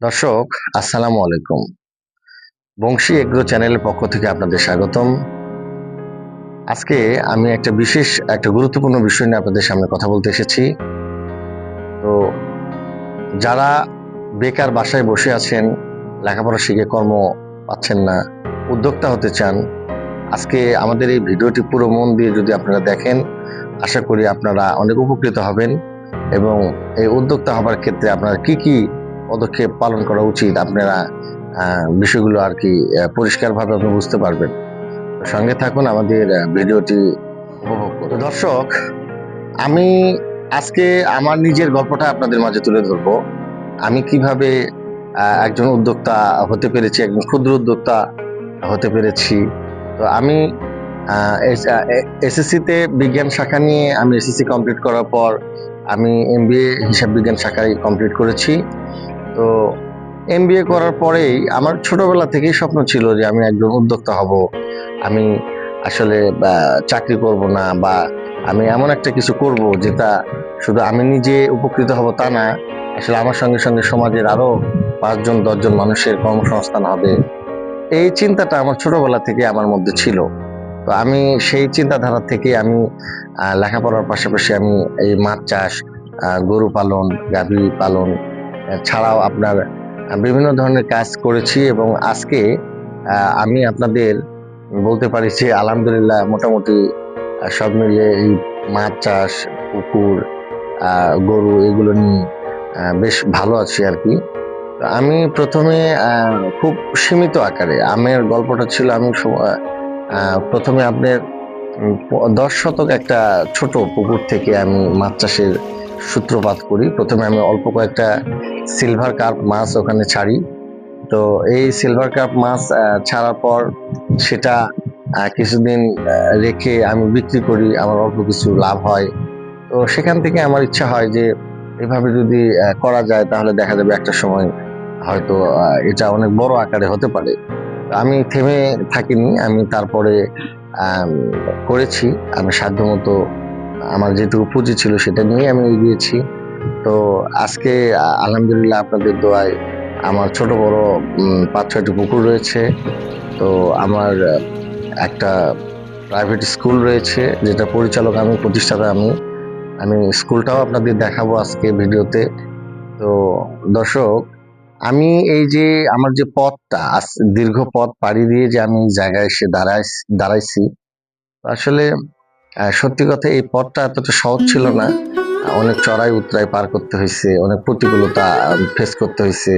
দর্শক, আসসালামু আলাইকুম। বংশী এগ্রো চ্যানেলের পক্ষ থেকে আপনাদের স্বাগতম। আজকে আমি একটা বিশেষ, একটা গুরুত্বপূর্ণ বিষয় নিয়ে আপনাদের সামনে কথা বলতে এসেছি। যারা বেকার বাসায় বসে আছেন, লেখাপড়া শিখে কর্ম পাচ্ছেন না, উদ্যোক্তা হতে চান, আজকে আমাদের এই ভিডিওটি পুরো মন দিয়ে যদি আপনারা দেখেন, আশা করি আপনারা অনেক উপকৃত হবেন এবং এই উদ্যোক্তা হবার ক্ষেত্রে আপনার কি কি পদক্ষেপ পালন করা উচিত আপনারা বিষয়গুলো আর কি পরিষ্কারভাবে আপনি বুঝতে পারবেন। সঙ্গে থাকুন, আমাদের ভিডিওটি উপভোগ করুন। দর্শক, আমি আজকে আমার নিজের গল্পটা আপনাদের মাঝে তুলে ধরবো। আমি কীভাবে একজন উদ্যোক্তা হতে পেরেছি, একজন ক্ষুদ্র উদ্যোক্তা হতে পেরেছি। তো আমি এসএসসিতে বিজ্ঞান শাখা নিয়ে আমি এসএসসি কমপ্লিট করার পর আমি এমবিএ হিসাব বিজ্ঞান শাখায় কমপ্লিট করেছি। তো এমবিএ করার পরেই আমার ছোটবেলা থেকেই স্বপ্ন ছিল যে আমি একজন উদ্যোক্তা হব। আমি আসলে চাকরি করব না বা আমি এমন একটা কিছু করব যেটা শুধু আমি নিজে উপকৃত হব তা না, আসলে আমার সঙ্গে সঙ্গে সমাজের আরও পাঁচজন, দশজন মানুষের কর্মসংস্থান হবে। এই চিন্তাটা আমার ছোটবেলা থেকে আমার মধ্যে ছিল। তো আমি সেই চিন্তাধারা থেকে আমি লেখাপড়ার পাশাপাশি আমি এই মাছ চাষ গরু পালন, গাভী পালন ছাড়াও আপনার বিভিন্ন ধরনের কাজ করেছি এবং আজকে আমি আপনাদের বলতে পারি যে আলহামদুলিল্লাহ মোটামুটি সব মিলিয়ে এই মাছ চাষ, পুকুর গরু এগুলো নিয়ে বেশ ভালো আছি আর কি। আমি প্রথমে খুব সীমিত আকারে, আমের গল্পটা ছিল আমি প্রথমে আপনার দশ শতক একটা ছোট পুকুর থেকে আমি মাছ চাষের সূত্রপাত করি। প্রথমে আমি অল্প কয়েকটা সিলভার কার্প মাছ ওখানে ছাড়ি। তো এই সিলভার কার্প মাছ ছাড়ার পর সেটা কিছুদিন রেখে আমি বিক্রি করি। আমার অল্প কিছু লাভ হয়। তো সেখান থেকে আমার ইচ্ছা হয় যে এভাবে যদি করা যায় তাহলে দেখা যাবে একটা সময় হয়তো এটা অনেক বড় আকারে হতে পারে। আমি থেমে থাকিনি, আমি তারপরে করেছি। আমি সাধ্যমতো আমার যেটুকু পুঁজি ছিল সেটা নিয়ে আমি এগিয়েছি। তো আজকে আলহামদুলিল্লাহ আপনাদের দোয়ায় আমার ছোট, বড় পাঁচ, ছয়টি পুকুর রয়েছে। তো আমার একটা প্রাইভেট স্কুল রয়েছে, যেটা পরিচালক আমি, প্রতিষ্ঠাতা আমি। আমি স্কুলটাও আপনাদের দেখাবো আজকে ভিডিওতে। তো দর্শক, আমি এই যে আমার যে পথটা দীর্ঘ পথ পাড়ি দিয়ে যে আমি জায়গায় এসে দাঁড়াই দাঁড়াইছি, আসলে সত্যি কথা এই পথটা এতটা সহজ ছিল না। অনেক চড়াই উতরাই পার করতে হয়েছে অনেক প্রতিকূলতা ফেস করতে হয়েছে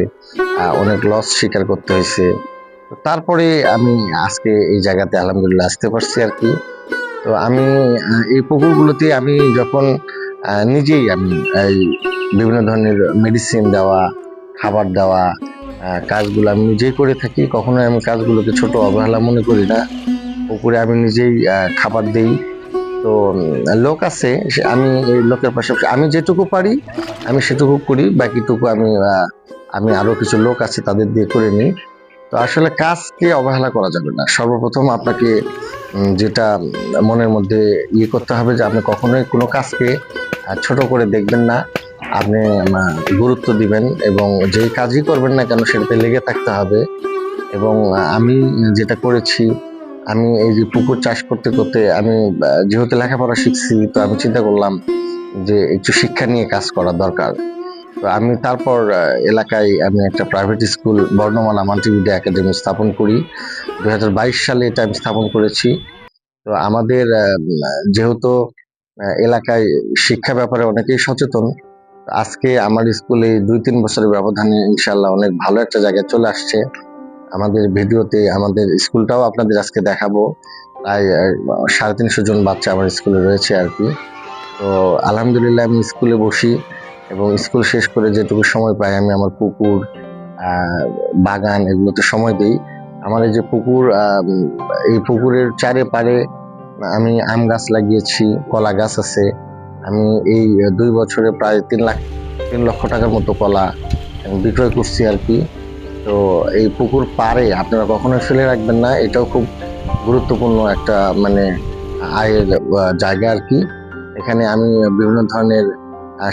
অনেক লস স্বীকার করতে হয়েছে তারপরে আমি আজকে এই জায়গাতে আলহামদুলিল্লাহ আসতে পারছি আর কি। তো আমি এই পুকুরগুলোতে আমি যখন নিজেই আমি, এই বিভিন্ন ধরনের মেডিসিন দেওয়া, খাবার দেওয়া কাজগুলো আমি নিজেই করে থাকি। কখনোই আমি কাজগুলোকে ছোট অবহেলা মনে করি না। পুকুরে আমি নিজেই খাবার দেই। তো লোক আছে আমি এই লোকের পাশাপাশি আমি যেটুকু পারি, আমি সেটুকু করি। বাকিটুকু আমি আমি আরও কিছু লোক আছে তাদের দিয়ে করে নিই। তো আসলে কাজকে অবহেলা করা যাবে না। সর্বপ্রথম আপনাকে যেটা মনের মধ্যে ইয়ে করতে হবে যে আপনি কখনোই কোনো কাজকে ছোট করে দেখবেন না। আপনি গুরুত্ব দিবেন এবং যেই কাজই করবেন না কেন সেটাতে লেগে থাকতে হবে। এবং আমি যেটা করেছি, আমি এই যে পুকুর চাষ করতে করতে আমি যেহেতু লেখাপড়া শিখছি, তো আমি চিন্তা করলাম যে একটু শিক্ষা নিয়ে কাজ করা দরকার। আমি তারপর এলাকায় আমি একটা private school Barnamala multimedia academy স্থাপন করি। দু হাজার বাইশ সালে এটা আমি স্থাপন করেছি। তো আমাদের যেহেতু এলাকায় শিক্ষা ব্যাপারে অনেকেই সচেতন, আজকে আমার স্কুলে দুই তিন বছরের ব্যবধানে ইনশাল্লাহ অনেক ভালো একটা জায়গায় চলে আসছে। আমাদের ভিডিওতে আমাদের স্কুলটাও আপনাদের আজকে দেখাবো। প্রায় সাড়ে তিনশো জন বাচ্চা আমার স্কুলে রয়েছে আর কি। তো আলহামদুলিল্লাহ আমি স্কুলে বসি। এবং স্কুল শেষ করে যেটুকু সময় পাই, আমি আমার পুকুর বাগান এগুলোতে সময় দিই। আমার এই যে পুকুর এই পুকুরের চারে পারে আমি আম গাছ লাগিয়েছি, কলা গাছ আছে। আমি এই দুই বছরে প্রায় তিন লাখ, তিন লক্ষ টাকার মতো কলা বিক্রয় করছি আর কি। তো এই পুকুর পাড়ে আপনারা কখনোই ফেলে রাখবেন না, এটাও খুব গুরুত্বপূর্ণ একটা মানে আয়ের জায়গা আর কি। এখানে আমি বিভিন্ন ধরনের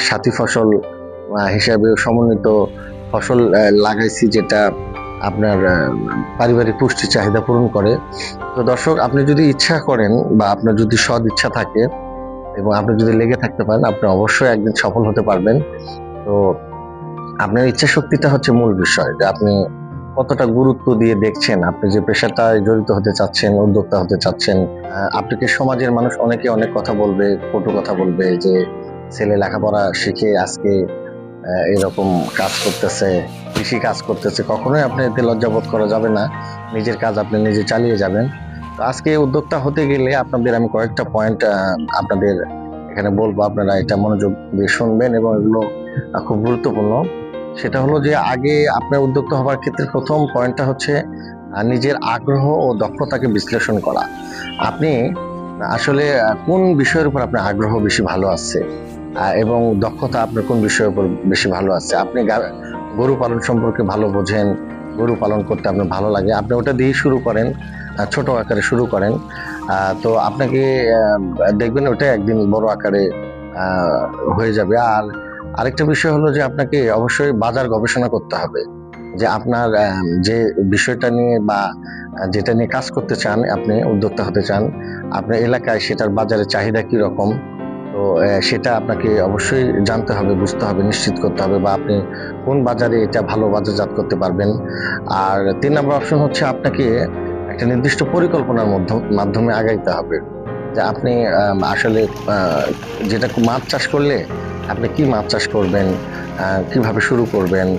সাথী ফসল হিসাবে সমন্বিত ফসল লাগাইছি যেটা আপনার পারিবারিক পুষ্টি চাহিদা পূরণ করে। তো দর্শক, আপনি যদি ইচ্ছা করেন বা আপনার যদি সদ ইচ্ছা থাকে এবং আপনি যদি লেগে থাকতে পারেন, আপনি অবশ্যই একদিন সফল হতে পারবেন। তো আপনার ইচ্ছা শক্তিটা হচ্ছে মূল বিষয় যে আপনি কতটা গুরুত্ব দিয়ে দেখছেন, আপনি যে পেশাটায় জড়িত হতে চাচ্ছেন, উদ্যোক্তা হতে চাচ্ছেন আপনাকে সমাজের মানুষ অনেকে অনেক কথা বলবে, কটু কথা বলবে যে ছেলে লেখাপড়া শিখে আজকে এরকম কাজ করতেছে, কৃষি কাজ করতেছে, কখনোই আপনি এতে লজ্জাবোধ করা যাবে না। নিজের কাজ আপনি নিজে চালিয়ে যাবেন। তো আজকে উদ্যোক্তা হতে গেলে আপনাদের আমি কয়েকটা পয়েন্ট আপনাদের এখানে বলব। আপনারা এটা মনোযোগ দিয়ে শুনবেন এবং এগুলো খুব গুরুত্বপূর্ণ। সেটা হলো যে আগে আপনার উদ্যোক্তা হওয়ার ক্ষেত্রে প্রথম পয়েন্টটা হচ্ছে নিজের আগ্রহ ও দক্ষতাকে বিশ্লেষণ করা। আপনি আসলে কোন বিষয়ের উপর আপনার আগ্রহ বেশি ভালো আছে? এবং দক্ষতা আপনার কোন বিষয়ের উপর বেশি ভালো আছে? আপনি গরু পালন সম্পর্কে ভালো বোঝেন, গরু পালন করতে আপনার ভালো লাগে, আপনি ওটা দিয়ে শুরু করেন ছোট আকারে শুরু করেন। তো আপনাকে দেখবেন ওটা একদিন বড় আকারে হয়ে যাবে। আর আরেকটা বিষয় হলো যে, আপনাকে অবশ্যই বাজার গবেষণা করতে হবে। যে আপনার যে বিষয়টা নিয়ে বা যেটা নিয়ে কাজ করতে চান, আপনি উদ্যোক্তা হতে চান, আপনার এলাকায় সেটার বাজারে চাহিদা কি রকম? তো সেটা আপনাকে অবশ্যই জানতে হবে, বুঝতে হবে, নিশ্চিত করতে হবে বা আপনি কোন বাজারে এটা ভালো বাজারজাত করতে পারবেন। আর তিন নম্বর অপশন হচ্ছে আপনাকে একটা নির্দিষ্ট পরিকল্পনার মধ্য- মাধ্যমে আগাইতে হবে। যে আপনি আসলে যেটা মাছ চাষ করলে আপনি কি মাছ চাষ করবেন কীভাবে শুরু করবেন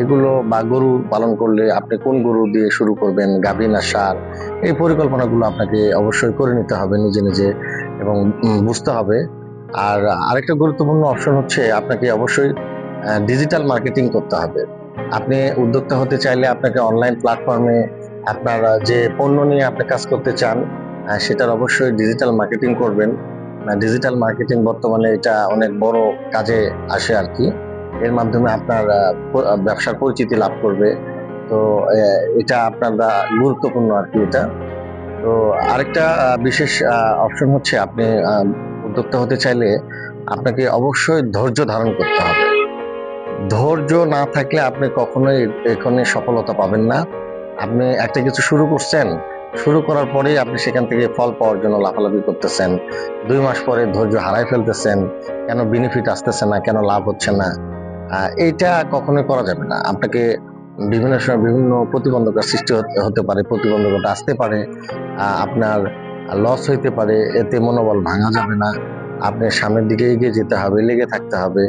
এগুলো বা গরু পালন করলে আপনি কোন গরু দিয়ে শুরু করবেন গাভী না সার এই পরিকল্পনাগুলো আপনাকে অবশ্যই করে নিতে হবে নিজে নিজে এবং বুঝতে হবে। আর আরেকটা গুরুত্বপূর্ণ অপশন হচ্ছে আপনাকে অবশ্যই ডিজিটাল মার্কেটিং করতে হবে। আপনি উদ্যোক্তা হতে চাইলে আপনাকে অনলাইন প্ল্যাটফর্মে আপনার যে পণ্য নিয়ে আপনি কাজ করতে চান সেটার অবশ্যই ডিজিটাল মার্কেটিং করবেন। ডিজিটাল মার্কেটিং বর্তমানে এটা অনেক বড় কাজে আসে আর কি। এর মাধ্যমে আপনার ব্যবসার পরিচিতি লাভ করবে। তো এটা আপনার গুরুত্বপূর্ণ আর কি এটা। তো, আরেকটা বিশেষ অপশন হচ্ছে আপনি উদ্যোক্তা হতে চাইলে আপনাকে অবশ্যই ধৈর্য ধারণ করতে হবে। ধৈর্য না থাকলে আপনি কখনোই এখানে সফলতা পাবেন না। আপনি একটা কিছু শুরু করছেন শুরু করার পরেই আপনি সেখান থেকে ফল পাওয়ার জন্য লাফালাফি করতেছেন। দুই মাস পরে ধৈর্য হারাই ফেলতেছেন। কেন বেনিফিট আসতেছে না? কেন লাভ হচ্ছে না? এইটা কখনোই করা যাবে না। আপনাকে বিভিন্ন সময় বিভিন্ন প্রতিবন্ধকতার সৃষ্টি হতে- পারে, প্রতিবন্ধকতা আসতে পারে। আপনার লস হইতে পারে, এতে মনোবল ভাঙা যাবে না। আপনি সামনের দিকে এগিয়ে যেতে হবে, লেগে থাকতে হবে।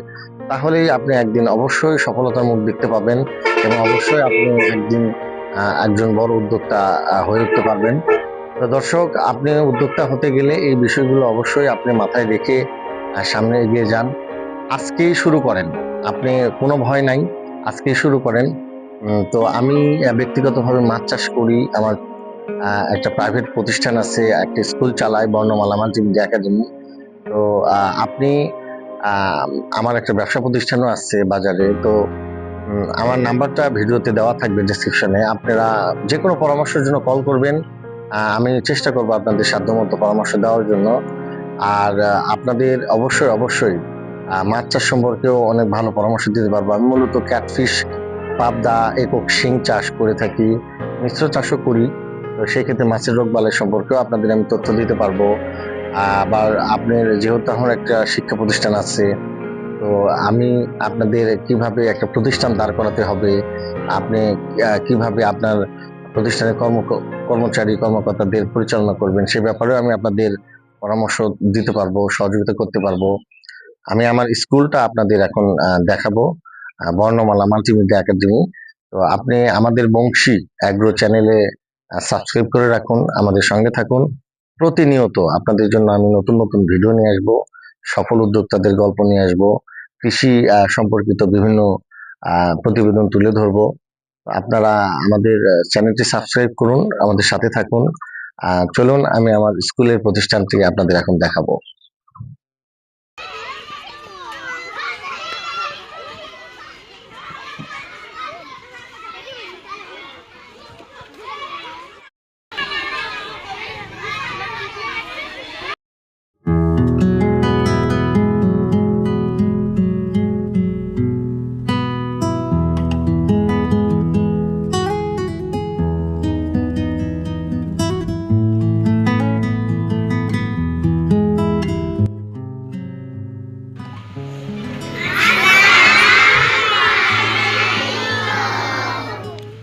তাহলেই আপনি একদিন অবশ্যই সফলতার মুখ দেখতে পাবেন এবং অবশ্যই আপনি একদিন একজন বড় উদ্যোক্তা হয়ে উঠতে পারবেন। তো দর্শক, আপনি উদ্যোক্তা হতে গেলে এই বিষয়গুলো অবশ্যই আপনি মাথায় রেখে সামনে এগিয়ে যান। আজকেই শুরু করেন। আপনি কোনো ভয় নাই, আজকেই শুরু করেন। তো আমি ব্যক্তিগতভাবে মাছ চাষ করি। আমার একটা প্রাইভেট প্রতিষ্ঠান আছে, একটা স্কুল চালাই বর্ণমালা মাল্টিমিডিয়া একাডেমি। তো আপনি আমার একটা ব্যবসা প্রতিষ্ঠানও আছে বাজারে। তো আমার নাম্বারটা ভিডিওতে দেওয়া থাকবে ডেসক্রিপশনে আপনারা যে কোনো পরামর্শের জন্য কল করবেন। আমি চেষ্টা করব আপনাদের সাধ্যমতো পরামর্শ দেওয়ার জন্য। আর আপনাদের অবশ্যই অবশ্যই মাছ চাষ সম্পর্কেও অনেক ভালো পরামর্শ দিতে পারব। আমি মূলত ক্যাটফিশ পাবদা, একক শিং চাষ করে থাকি, মিশ্র চাষও করি। তো সেই ক্ষেত্রে মাছের রোগ বালাই সম্পর্কেও আপনাদের আমি তথ্য দিতে পারব। আবার আপনার যেহেতু আমার একটা শিক্ষা প্রতিষ্ঠান আছে তো আমি আপনাদের কীভাবে একটা প্রতিষ্ঠান দাঁড় করাতে হবে? আপনি কীভাবে আপনার প্রতিষ্ঠানের কর্ম, কর্মচারী, কর্মকর্তাদের পরিচালনা করবেন? সে ব্যাপারেও আমি আপনাদের পরামর্শ দিতে পারব, সহযোগিতা করতে পারব। আমি আমার স্কুলটা আপনাদের এখন দেখাবো। বর্ণমালা, মাল্টিমিডিয়া একাডেমি। তো আপনি আমাদের বংশী অ্যাগ্রো চ্যানেলে সাবস্ক্রাইব করে রাখুন, আমাদের সঙ্গে থাকুন। প্রতিনিয়ত আপনাদের জন্য আমি নতুন নতুন ভিডিও নিয়ে আসব, সফল উদ্যোক্তাদের গল্প নিয়ে আসব। কৃষি সম্পর্কিত বিভিন্ন প্রতিবেদন তুলে ধরব। আপনারা আমাদের চ্যানেলটি সাবস্ক্রাইব করুন, আমাদের সাথে থাকুন। চলুন, আমি আমার স্কুলের প্রতিষ্ঠানটি আপনাদের এখন দেখাবো।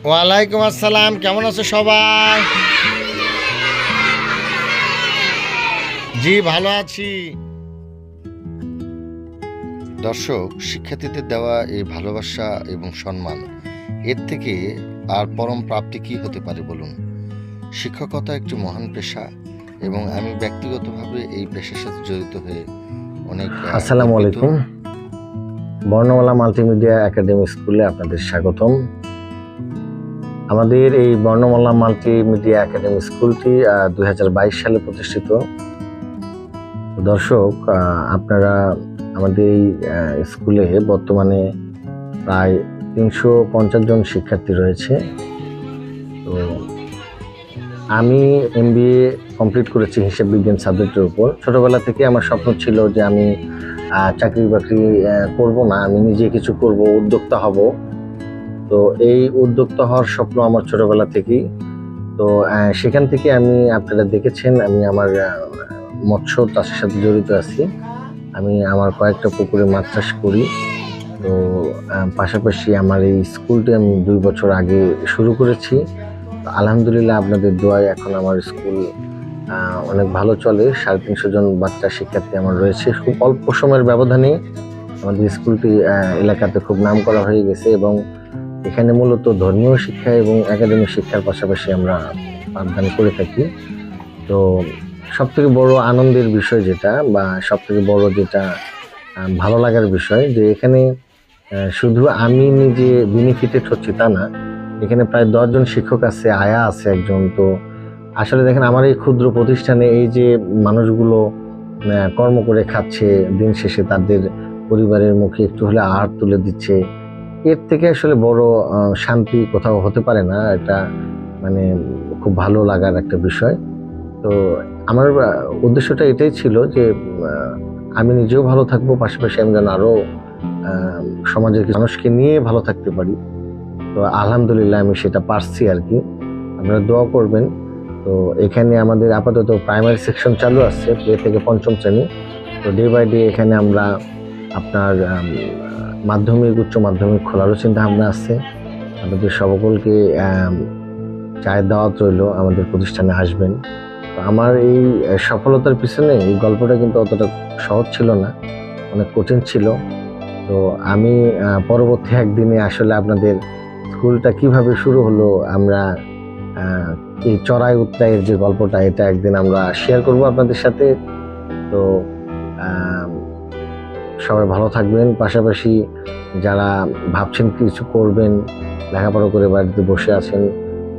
ওয়ালাইকুম আসসালাম কেমন আছো সবাই? জি ভালো আছি। দর্শক শিক্ষার্থীদের দেওয়া এই ভালোবাসা এবং সম্মান এর থেকে আর পরম প্রাপ্তি কি হতে পারে বলুন? শিক্ষকতা একটি মহান পেশা এবং আমি ব্যক্তিগতভাবে এই পেশার সাথে জড়িত হয়ে অনেক আসসালামু আলাইকুম। বর্ণমালা মাল্টিমিডিয়া একাডেমি স্কুলে আপনাদের স্বাগতম। আমাদের এই বর্ণমালা মাল্টিমিডিয়া একাডেমি স্কুলটি দু হাজার বাইশ সালে প্রতিষ্ঠিত। দর্শক আপনারা আমাদের এই স্কুলে বর্তমানে প্রায় তিনশো পঞ্চাশ জন শিক্ষার্থী রয়েছে। তো আমি এমবিএ কমপ্লিট করেছি হিসাব বিজ্ঞান সাবজেক্টের উপর। ছোটোবেলা থেকে আমার স্বপ্ন ছিল যে আমি চাকরি বাকরি করব না, আমি নিজে কিছু করব, উদ্যোক্তা হব। তো এই উদ্যোক্তা হওয়ার স্বপ্ন আমার ছোটবেলা থেকেই। তো সেখান থেকে আমি আপনারা দেখেছেন, আমি আমার মৎস্য চাষের সাথে জড়িত আছি। আমি আমার কয়েকটা পুকুরে মাছ চাষ করি। তো পাশাপাশি আমার এই স্কুলটি আমি দুই বছর আগে শুরু করেছি। আলহামদুলিল্লাহ আপনাদের দোয়ায় এখন আমার স্কুল অনেক ভালো চলে। সাড়ে তিনশো জন বাচ্চা শিক্ষার্থী আমার রয়েছে। খুব অল্প সময়ের ব্যবধানে আমাদের স্কুলটি এলাকাতে খুব নাম করা হয়ে গেছে এবং এখানে মূলত ধর্মীয় শিক্ষা এবং একাডেমিক শিক্ষার পাশাপাশি আমরা পাঠদান করে থাকি। তো সব থেকে বড় আনন্দের বিষয় যেটা বা সব থেকে বড় যেটা ভালো লাগার বিষয় যে এখানে শুধু আমি নিজে বেনিফিটেড হচ্ছি তা না, এখানে প্রায় দশজন শিক্ষক আছে, আয়া আছে একজন। তো আসলে দেখেন আমার এই ক্ষুদ্র প্রতিষ্ঠানে এই যে মানুষগুলো কর্ম করে খাচ্ছে, দিন শেষে তাদের পরিবারের মুখে একটু হলে আহার তুলে দিচ্ছে এর থেকে আসলে বড় শান্তি কোথাও হতে পারে না, এটা মানে খুব ভালো লাগার একটা বিষয়। তো আমার উদ্দেশ্যটা এটাই ছিল যে আমি নিজেও ভালো থাকব, পাশাপাশি আমি যেন আরও সমাজের মানুষকে নিয়ে ভালো থাকতে পারি। তো আলহামদুলিল্লাহ আমি সেটা পারছি আর কি। আপনারা দোয়া করবেন। তো এখানে আমাদের আপাতত প্রাইমারি সেকশন চালু আছে প্লে থেকে পঞ্চম শ্রেণি। তো ডে বাই ডে এখানে আমরা আপনার মাধ্যমিক, উচ্চ মাধ্যমিক খোলারও চিন্তা ভাবনা আছে। আপনাদের সকলকে চায়ের দাওয়াত রইল, আমাদের প্রতিষ্ঠানে আসবেন। আমার এই সফলতার পিছনে এই গল্পটা কিন্তু অতটা সহজ ছিল না, অনেক কঠিন ছিল। তো আমি পরবর্তী একদিনে আসলে আপনাদের স্কুলটা কীভাবে শুরু হলো, আমরা এই চড়াই উত্তায়ের যে গল্পটা, এটা একদিন আমরা শেয়ার করব আপনাদের সাথে। তো সবাই ভালো থাকবেন। পাশাপাশি যারা ভাবছেন কিছু করবেন, লেখাপড়া করে বাড়িতে বসে আছেন,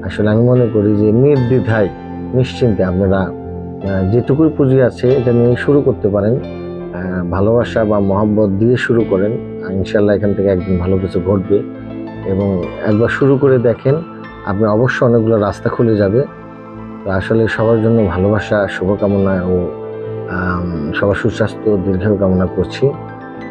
আসলে আমি মনে করি যে নির্দ্বিধায়, নিশ্চিন্তে আপনারা যেটুকুই পুঁজি আছে এটা নিয়ে শুরু করতে পারেন। ভালোবাসা বা মহব্বত দিয়ে শুরু করেন। ইনশাল্লাহ এখান থেকে একদিন ভালো কিছু ঘটবে। এবং একবার শুরু করে দেখেন আপনার অবশ্যই অনেকগুলো রাস্তা খুলে যাবে। তো আসলে সবার জন্য ভালোবাসা, শুভকামনা ও সবার সুস্বাস্থ্য, দীর্ঘায়ু কামনা করছি।